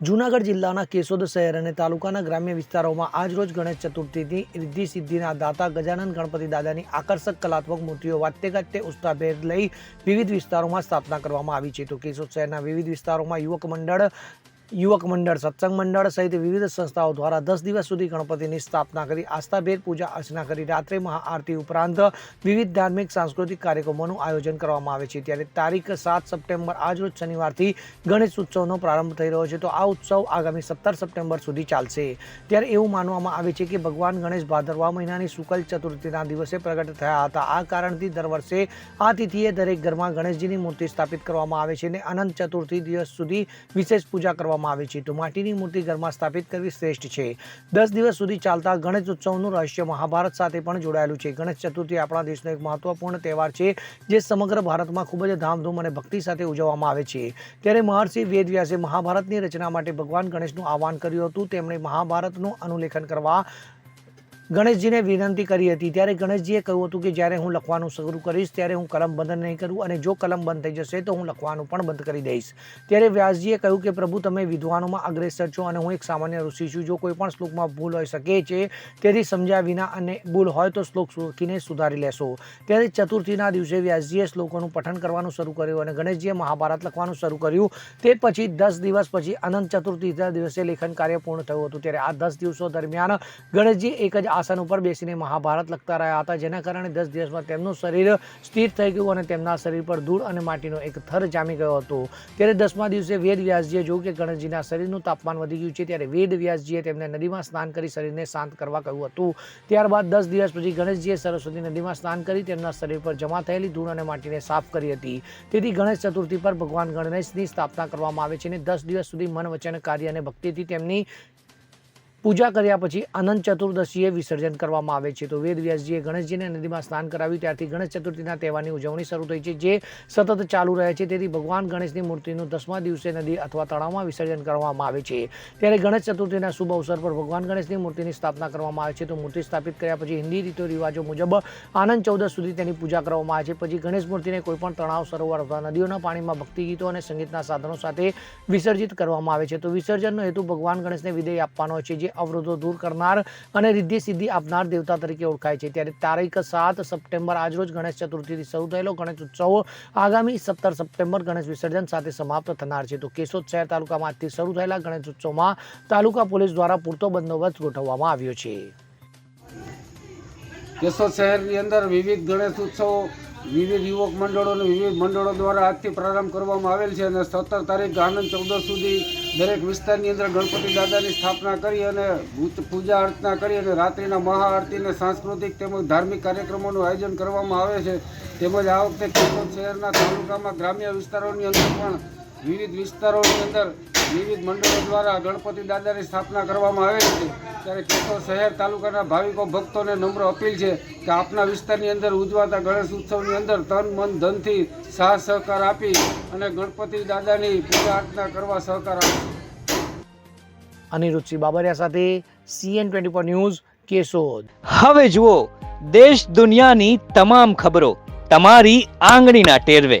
જૂનાગઢ જિલ્લાના કેશોદ શહેર અને તાલુકાના ગ્રામ્ય વિસ્તારોમાં આજરોજ ગણેશ ચતુર્થીની રિદ્ધિ સિદ્ધિના દાતા ગજાનન ગણપતિ દાદાની આકર્ષક કલાત્મક મૂર્તિઓ વાતે ગાતે ઉત્સાહભેર લઈ વિવિધ વિસ્તારોમાં સ્થાપના કરવામાં આવી છે. તો કેશોદ શહેરના વિવિધ વિસ્તારોમાં યુવક મંડળ યુવક મંડળ, સત્સંગ મંડળ સહિત વિવિધ સંસ્થાઓ દ્વારા દસ દિવસ સુધી ગણપતિની સ્થાપના કરી આસ્થાભેર પૂજા અર્ચના કરી, રાત્રે મહાઆરતી ઉપરાંત વિવિધ ધાર્મિક, સાંસ્કૃતિક કાર્યક્રમોનું આયોજન કરવામાં આવે છે. ત્યારે તારીખ સાત સપ્ટેમ્બર આજરોજ શનિવારથી ગણેશ ઉત્સવનો પ્રારંભ થઈ રહ્યો છે. તો આ ઉત્સવ આગામી સત્તર સપ્ટેમ્બર સુધી ચાલશે. ત્યારે એવું માનવામાં આવે છે કે ભગવાન ગણેશ ભાદરવા મહિનાની શુક્લ ચતુર્થીના દિવસે પ્રગટ થયા હતા. આ કારણથી દર વર્ષે આ તિથિએ દરેક ઘરમાં ગણેશજીની મૂર્તિ સ્થાપિત કરવામાં આવે છે અને અનંત ચતુર્થી દિવસ સુધી વિશેષ પૂજા કરવામાં આવે છે. તો માટીની મૂર્તિ ઘરમાં સ્થાપિત કરવી શ્રેષ્ઠ છે. દસ દિવસ સુધી ચાલતા ગણેશ ઉત્સવનું રહસ્ય મહાભારત સાથે પણ જોડાયેલું છે. ગણેશ ચતુર્થી આપણા દેશનો એક મહત્વપૂર્ણ તહેવાર છે, જે સમગ્ર ભારતમાં ખૂબ જ ધામધૂમ અને ભક્તિ સાથે ઉજવવામાં આવે છે. ત્યારે મહર્ષિ વેદવ્યાસે મહાભારતની રચના માટે ભગવાન ગણેશનું આહવાન કર્યું હતું. તેમણે મહાભારતનું અનુલેખન કરવા ગણેશજીને વિનંતી કરી હતી. ત્યારે ગણેશજીએ કહ્યું હતું કે, જ્યારે હું લખવાનું શરૂ કરીશ, ત્યારે હું કલમ બંધ નહીં કરું અને જો કલમ બંધ થઈ જશે, તો હું લખવાનું પણ બંધ કરી દઈશ. ત્યારે વ્યાસજીએ કહ્યું કે, પ્રભુ, તમે વિદ્વાનોમાં અગ્રેસર છો અને હું એક સામાન્ય ઋષિ છું. જો કોઈ પણ શ્લોકમાં ભૂલ હોઈ શકે છે, તેથી સમજ્યા વિના અને ભૂલ હોય તો શ્લોક સુખીને સુધારી લેશો. ત્યારે ચતુર્થીના દિવસે વ્યાસજીએ શ્લોકોનું પઠન કરવાનું શરૂ કર્યું અને ગણેશજીએ મહાભારત લખવાનું શરૂ કર્યું. તે પછી દસ દિવસ પછી અનંત ચતુર્થીના દિવસે લેખન કાર્ય પૂર્ણ થયું હતું. ત્યારે આ દસ દિવસો દરમિયાન ગણેશજી એક જ આસન ઉપર બેસીને મહાભારત લખતા રહ્યા હતા, જેના કારણે દસ દિવસમાં તેમનું શરીર સ્થિર થઈ ગયું અને તેમના શરીર પર ધૂળ અને માટીનો એક થર જામી ગયો હતો. ત્યારે દસમા દિવસે વેદ વ્યાસજીએ જોયું કે ગણેશજીના શરીરનું તાપમાન વધી ગયું છે, ત્યારે વેદ વ્યાસજીએ તેમને નદીમાં સ્નાન કરી શરીરને શાંત કરવા કહ્યું હતું. ત્યારબાદ દસ દિવસ પછી ગણેશજીએ સરસ્વતી નદીમાં સ્નાન કરી તેમના શરીર પર જમા થયેલી ધૂળ અને માટીને સાફ કરી હતી. તેથી ગણેશ ચતુર્થી પર ભગવાન ગણેશની સ્થાપના કરવામાં આવે છે અને દસ દિવસ સુધી મન વચન કાર્ય અને ભક્તિથી તેમની પૂજા કર્યા પછી અનંત ચતુર્દશીએ વિસર્જન કરવામાં આવે છે. તો વેદ વ્યાસજીએ ગણેશજીને નદીમાં સ્નાન કરાવ્યું. ત્યારથી ગણેશ ચતુર્થીના તહેવારની ઉજવણી શરૂ થઈ છે, જે સતત ચાલુ રહે છે. તેથી ભગવાન ગણેશની મૂર્તિનું દસમા દિવસે નદી અથવા તળાવમાં વિસર્જન કરવામાં આવે છે. ત્યારે ગણેશ ચતુર્થીના શુભ અવસર પર ભગવાન ગણેશની મૂર્તિની સ્થાપના કરવામાં આવે છે. તો મૂર્તિ સ્થાપિત કર્યા પછી હિન્દી રીતો રિવાજો મુજબ આનંદ ચૌદશ સુધી તેની પૂજા કરવામાં આવે છે. પછી ગણેશ મૂર્તિને કોઈપણ તળાવ સરોવર અથવા નદીઓના પાણીમાં ભક્તિ ગીતો અને સંગીતના સાધનો સાથે વિસર્જિત કરવામાં આવે છે. તો વિસર્જનનો હેતુ ભગવાન ગણેશને વિદેય આપવાનો છે, જે અવરોધો દૂર કરનાર અને રિદ્ધિ સિદ્ધિ આપનાર દેવતા તરીકે ઓળખાય છે. ત્યારે તારીખ સાત સપ્ટેમ્બર આજરોજ ગણેશ ચતુર્થીથી શરૂ થયેલો ગણેશ ઉત્સવ આગામી સત્તર સપ્ટેમ્બર ગણેશ વિસર્જન સાથે સમાપ્ત થનાર છે. તો કેશોદ શહેર તાલુકામાં આજથી શરૂ થયેલા ગણેશ ઉત્સવમાં તાલુકા પોલીસ દ્વારા પૂરતો બંદોબસ્ત ગોઠવવામાં આવ્યો છે. કેશોદ શહેરની અંદર વિવિધ ગણેશ ઉત્સવો વિવિધ યુવક મંડળો અને વિવિધ મંડળો દ્વારા આજથી પ્રારંભ કરવામાં આવેલ છે અને સત્તર તારીખ આનંદ ચૌદસ સુધી દરેક વિસ્તારની અંદર ગણપતિ દાદાની સ્થાપના કરી અને પૂજા અર્ચના કરી અને રાત્રિના મહાઆરતી અને સાંસ્કૃતિક તેમજ ધાર્મિક કાર્યક્રમોનું આયોજન કરવામાં આવે છે. તેમજ આ વખતે કિશોર શહેરના તાલુકામાં ગ્રામ્ય વિસ્તારોની અંદર પણ વિવિધ વિસ્તારોની અંદર વિવિધ મંડળો દ્વારા ગણપતિ દાદાની સ્થાપના કરવામાં આવે છે ત્યારે કેશોદ શહેર તાલુકાના ભાવિકો ભક્તોને નમ્ર અપીલ છે કે આપના વિસ્તારની અંદર ઉજવાતા ગણેશ ઉત્સવની અંદર તન મન ધનથી સાહ સહકાર આપી અને ગણપતિ દાદાની પૂજા અર્ચના કરવા સહકાર આપો. અનિરુચિ બાબરિયા સાથે CN twenty four news Keshod. હવે જુઓ દેશ દુનિયાની તમામ ખબરો તમારી આંગળીના ટેરવે.